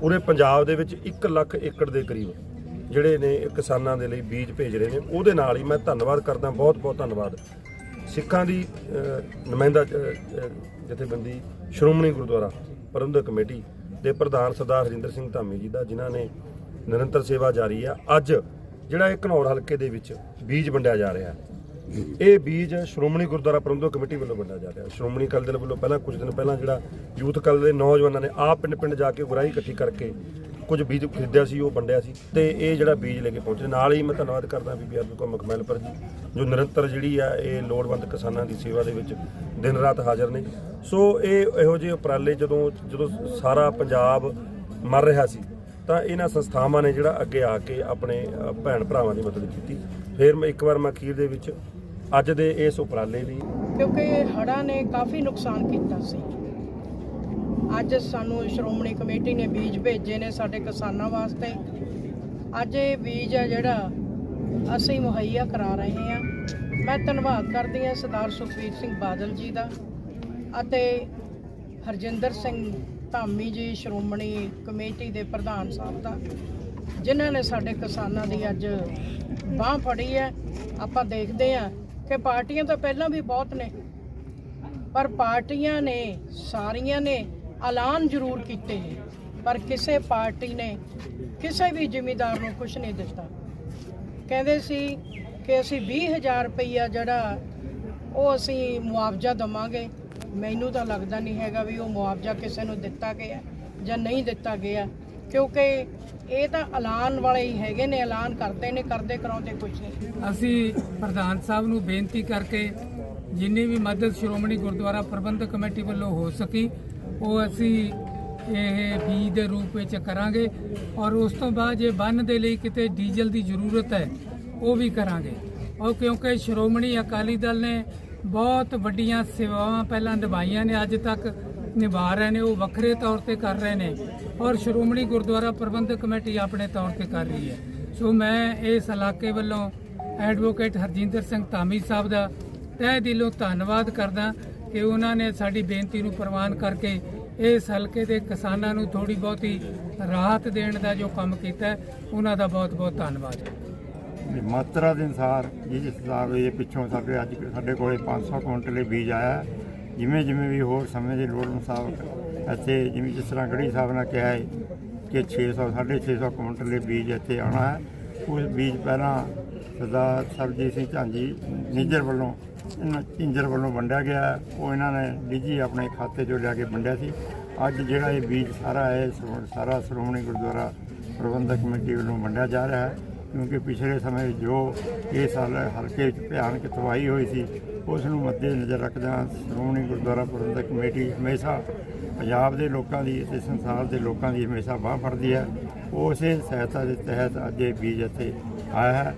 ਪੂਰੇ ਪੰਜਾਬ ਦੇ ਵਿੱਚ 1 ਲੱਖ ਏਕੜ ਦੇ ਕਰੀਬ ਜਿਹੜੇ ਨੇ ਕਿਸਾਨਾਂ ਦੇ ਲਈ ਬੀਜ ਭੇਜ ਰਹੇ ਨੇ। ਉਹਦੇ ਨਾਲ ਹੀ ਮੈਂ ਧੰਨਵਾਦ ਕਰਦਾ ਬਹੁਤ ਬਹੁਤ ਧੰਨਵਾਦ। ਸਿੱਖਾਂ ਦੀ ਨੁਮਾਇੰਦਾ ਜਥੇਬੰਦੀ, ਸ਼੍ਰੋਮਣੀ ਗੁਰਦੁਆਰਾ ਪ੍ਰਬੰਧਕ ਕਮੇਟੀ ਦੇ ਪ੍ਰਧਾਨ ਸਰਦਾਰ ਹਰਿੰਦਰ ਸਿੰਘ ਧਾਮੀ ਜੀ ਦਾ, ਜਿਨ੍ਹਾਂ ਨੇ ਨਿਰੰਤਰ ਸੇਵਾ ਜਾਰੀ ਆ। ਅੱਜ ਜਿਹੜਾ ਇਹ ਘਨੌਰ ਹਲਕੇ ਦੇ ਵਿੱਚ ਬੀਜ ਵੰਡਿਆ ਜਾ ਰਿਹਾ। ਹੈ ਇਹ ਬੀਜ ਸ਼੍ਰੋਮਣੀ ਗੁਰਦੁਆਰਾ ਪ੍ਰਬੰਧਕ ਕਮੇਟੀ ਵੱਲੋਂ ਵੰਡਿਆ ਜਾ ਰਿਹਾ ਸ਼੍ਰੋਮਣੀ ਅਕਾਲੀ ਦਲ ਵੱਲੋਂ ਪਹਿਲਾਂ, ਕੁਝ ਦਿਨ ਪਹਿਲਾਂ ਜਿਹੜਾ ਯੂਥ ਅਕਾਲੀ ਦੇ ਨੌਜਵਾਨਾਂ ਨੇ ਆਪ ਪਿੰਡ ਪਿੰਡ ਜਾ ਕੇ ਗੁਰਾਹੀ ਇਕੱਠੀ ਕਰਕੇ ਕੁਝ ਬੀਜ ਖਰੀਦਿਆ ਸੀ, ਉਹ ਵੰਡਿਆ ਸੀ ਤੇ ਇਹ ਜਿਹੜਾ ਬੀਜ ਲੈ ਕੇ ਪਹੁੰਚੇ ਨਾਲ ਹੀ ਮੈਂ ਧੰਨਵਾਦ ਕਰਦਾ ਬੀਬੀ ਅਰਜੂ ਕੌਰ ਮਖਮੈਲਪੁਰ ਜੀ, ਜੋ ਨਿਰੰਤਰ ਜਿਹੜੀ ਆ ਇਹ ਲੋੜਵੰਦ ਕਿਸਾਨਾਂ ਦੀ ਸੇਵਾ ਦੇ ਵਿੱਚ ਦਿਨ ਰਾਤ ਹਾਜ਼ਰ ਨੇ। ਸੋ ਇਹ ਇਹੋ ਜਿਹੇ ਉਪਰਾਲੇ ਜਦੋਂ ਜਦੋਂ ਸਾਰਾ ਪੰਜਾਬ ਮਰ ਰਿਹਾ ਸੀ, ਤਾਂ ਇਹਨਾਂ ਸੰਸਥਾਵਾਂ ਨੇ ਜਿਹੜਾ ਅੱਗੇ ਆ ਕੇ ਆਪਣੇ ਭੈਣ ਭਰਾਵਾਂ ਦੀ ਮਦਦ ਕੀਤੀ। ਫਿਰ ਮੈਂ ਇੱਕ ਵਾਰ ਮੈਂ ਅਖੀਰ ਦੇ ਵਿੱਚ ਅੱਜ ਦੇ ਇਸ ਉਪਰਾਲੇ ਲਈ ਕਿਉਂਕਿ ਹੜ੍ਹਾਂ ਨੇ ਕਾਫੀ ਨੁਕਸਾਨ ਕੀਤਾ ਸੀ। ਅੱਜ ਸਾਨੂੰ ਸ਼੍ਰੋਮਣੀ ਕਮੇਟੀ ਨੇ ਬੀਜ ਭੇਜੇ ਨੇ ਸਾਡੇ ਕਿਸਾਨਾਂ ਵਾਸਤੇ। ਅੱਜ ਇਹ ਬੀਜ ਆ ਜਿਹੜਾ ਅਸੀਂ ਮੁਹੱਈਆ ਕਰਾ ਰਹੇ ਹਾਂ। ਮੈਂ ਧੰਨਵਾਦ ਕਰਦੀ ਹਾਂ ਸਰਦਾਰ ਸੁਖਬੀਰ ਸਿੰਘ ਬਾਦਲ ਜੀ ਦਾ ਅਤੇ ਹਰਜਿੰਦਰ ਸਿੰਘ ਧਾਮੀ ਜੀ, ਸ਼੍ਰੋਮਣੀ ਕਮੇਟੀ ਦੇ ਪ੍ਰਧਾਨ ਸਾਹਿਬ ਦਾ, ਜਿਨ੍ਹਾਂ ਨੇ ਸਾਡੇ ਕਿਸਾਨਾਂ ਦੀ ਅੱਜ ਬਾਹ ਫੜੀ ਹੈ। ਆਪਾਂ ਦੇਖਦੇ ਹਾਂ ਕਿ ਪਾਰਟੀਆਂ ਤਾਂ ਪਹਿਲਾਂ ਵੀ ਬਹੁਤ ਨੇ, ਪਰ ਪਾਰਟੀਆਂ ਨੇ, ਸਾਰੀਆਂ ਨੇ ਐਲਾਨ ਜ਼ਰੂਰ ਕੀਤੇ ਨੇ, ਪਰ ਕਿਸੇ ਪਾਰਟੀ ਨੇ ਕਿਸੇ ਵੀ ਜ਼ਿਮੀਦਾਰ ਨੂੰ ਕੁਝ ਨਹੀਂ ਦਿੱਤਾ। ਕਹਿੰਦੇ ਸੀ ਕਿ ਅਸੀਂ 20000 ਰੁਪਈਆ ਜਿਹੜਾ ਉਹ ਅਸੀਂ ਮੁਆਵਜ਼ਾ ਦਵਾਂਗੇ। ਮੈਨੂੰ ਤਾਂ ਲੱਗਦਾ ਨਹੀਂ ਹੈਗਾ ਵੀ ਉਹ ਮੁਆਵਜ਼ਾ ਕਿਸੇ ਨੂੰ ਦਿੱਤਾ ਗਿਆ ਜਾਂ ਨਹੀਂ ਦਿੱਤਾ ਗਿਆ। ਕਿਉਂਕਿ ਇਹ ਤਾਂ ਐਲਾਨ ਵਾਲੇ ਹੀ ਹੈਗੇ ਨੇ, ਐਲਾਨ ਕਰਦੇ ਨੇ, ਕਰਦੇ ਕਰਾਉਂਦੇ ਕੁਝ ਨਹੀਂ। ਅਸੀਂ ਪ੍ਰਧਾਨ ਸਾਹਿਬ ਨੂੰ ਬੇਨਤੀ ਕਰਕੇ ਜਿੰਨੀ ਵੀ ਮਦਦ ਸ਼੍ਰੋਮਣੀ ਗੁਰਦੁਆਰਾ ਪ੍ਰਬੰਧਕ ਕਮੇਟੀ ਵੱਲੋਂ ਹੋ ਸਕੀ, ਉਹ ਅਸੀਂ ਇਹ ਬੀਜ ਦੇ ਰੂਪ ਵਿੱਚ ਕਰਾਂਗੇ ਔਰ ਉਸ ਤੋਂ ਬਾਅਦ ਜੇ ਬੰਨ ਦੇ ਲਈ ਕਿਤੇ ਡੀਜ਼ਲ ਦੀ ਜ਼ਰੂਰਤ ਹੈ, ਉਹ ਵੀ ਕਰਾਂਗੇ। ਔਰ ਕਿਉਂਕਿ ਸ਼੍ਰੋਮਣੀ ਅਕਾਲੀ ਦਲ ਨੇ ਬਹੁਤ ਵੱਡੀਆਂ ਸੇਵਾਵਾਂ ਪਹਿਲਾਂ ਨਿਭਾਈਆਂ ਨੇ, ਅੱਜ ਤੱਕ ਨਿਭਾ ਰਹੇ ਨੇ, ਉਹ ਵੱਖਰੇ ਤੌਰ ਤੇ ਕਰ ਰਹੇ ਨੇ ਔਰ ਸ਼੍ਰੋਮਣੀ ਗੁਰਦੁਆਰਾ ਪ੍ਰਬੰਧਕ ਕਮੇਟੀ ਆਪਣੇ ਤੌਰ ਤੇ ਕਰ ਰਹੀ ਹੈ। ਸੋ ਮੈਂ ਇਸ ਇਲਾਕੇ ਵੱਲੋਂ ਐਡਵੋਕੇਟ ਹਰਜਿੰਦਰ ਸਿੰਘ ਧਾਮੀ ਸਾਹਿਬ ਦਾ ਤਹਿ ਦਿਲੋਂ ਧੰਨਵਾਦ ਕਰਦਾ ਕਿ ਉਹਨਾਂ ਨੇ ਸਾਡੀ ਬੇਨਤੀ ਨੂੰ ਪ੍ਰਵਾਨ ਕਰਕੇ ਇਸ ਹਲਕੇ ਦੇ ਕਿਸਾਨਾਂ ਨੂੰ ਥੋੜੀ ਬਹੁਤੀ ਰਾਹਤ ਦੇਣ ਦਾ ਜੋ ਕੰਮ ਕੀਤਾ ਉਹਨਾਂ ਦਾ ਬਹੁਤ ਬਹੁਤ ਧੰਨਵਾਦ ਮਾਤਰਾ ਦੇ ਅਨੁਸਾਰ ਜਿਸ ਹਿਸਾਬ ਇਹ ਪਿੱਛੋਂ ਸਾਡੇ ਅੱਜ ਸਾਡੇ ਕੋਲੇ 500 ਕੁਇੰਟਲ ਇਹ ਬੀਜ ਆਇਆ ਜਿਵੇਂ ਜਿਵੇਂ ਵੀ ਹੋਰ ਸਮੇਂ ਦੀ ਲੋੜ ਮੁਤਾਬਕ ਇੱਥੇ ਜਿਵੇਂ ਜਿਸ ਤਰ੍ਹਾਂ ਗੜੀ ਸਾਹਿਬ ਨੇ ਕਿਹਾ ਹੈ ਕਿ 600 650 ਕੁਇੰਟਲ ਇਹ ਬੀਜ ਇੱਥੇ ਆਉਣਾ ਹੈ। ਉਸ ਬੀਜ ਪਹਿਲਾਂ ਸਰਦਾਰ ਸਰਜੀਤ ਸਿੰਘ ਝਾਂਜੀ ਨਿੱਜਰ ਵੱਲੋਂ ਇਹਨਾਂ ਝਿੰਜਰ ਵੱਲੋਂ ਵੰਡਿਆ ਗਿਆ ਹੈ। ਉਹ ਇਹਨਾਂ ਨੇ ਨਿੱਜੀ ਆਪਣੇ ਖਾਤੇ 'ਚੋਂ ਲਿਆ ਕੇ ਵੰਡਿਆ ਸੀ। ਅੱਜ ਜਿਹੜਾ ਇਹ ਬੀਜ ਸਾਰਾ ਹੈ ਸਾਰਾ ਸ਼੍ਰੋਮਣੀ ਗੁਰਦੁਆਰਾ ਪ੍ਰਬੰਧਕ ਕਮੇਟੀ ਵੱਲੋਂ ਵੰਡਿਆ ਜਾ ਰਿਹਾ ਹੈ। ਕਿਉਂਕਿ ਪਿਛਲੇ ਸਮੇਂ ਜੋ ਇਸ ਸਾਲ ਹਲਕੇ ਵਿੱਚ ਭਿਆਨਕ ਤਬਾਹੀ ਹੋਈ ਸੀ, ਉਸ ਨੂੰ ਮੱਦੇ ਨਜ਼ਰ ਰੱਖਦਿਆਂ ਸ਼੍ਰੋਮਣੀ ਗੁਰਦੁਆਰਾ ਪ੍ਰਬੰਧਕ ਕਮੇਟੀ ਹਮੇਸ਼ਾ ਪੰਜਾਬ ਦੇ ਲੋਕਾਂ ਦੀ ਅਤੇ ਸੰਸਾਰ ਦੇ ਲੋਕਾਂ ਦੀ ਹਮੇਸ਼ਾ ਬਾਹ ਫੜਦੀ ਹੈ। ਉਸੇ ਸਹਾਇਤਾ ਦੇ ਤਹਿਤ ਅੱਜ ਇਹ ਬੀਜ ਇੱਥੇ ਆਇਆ ਹੈ।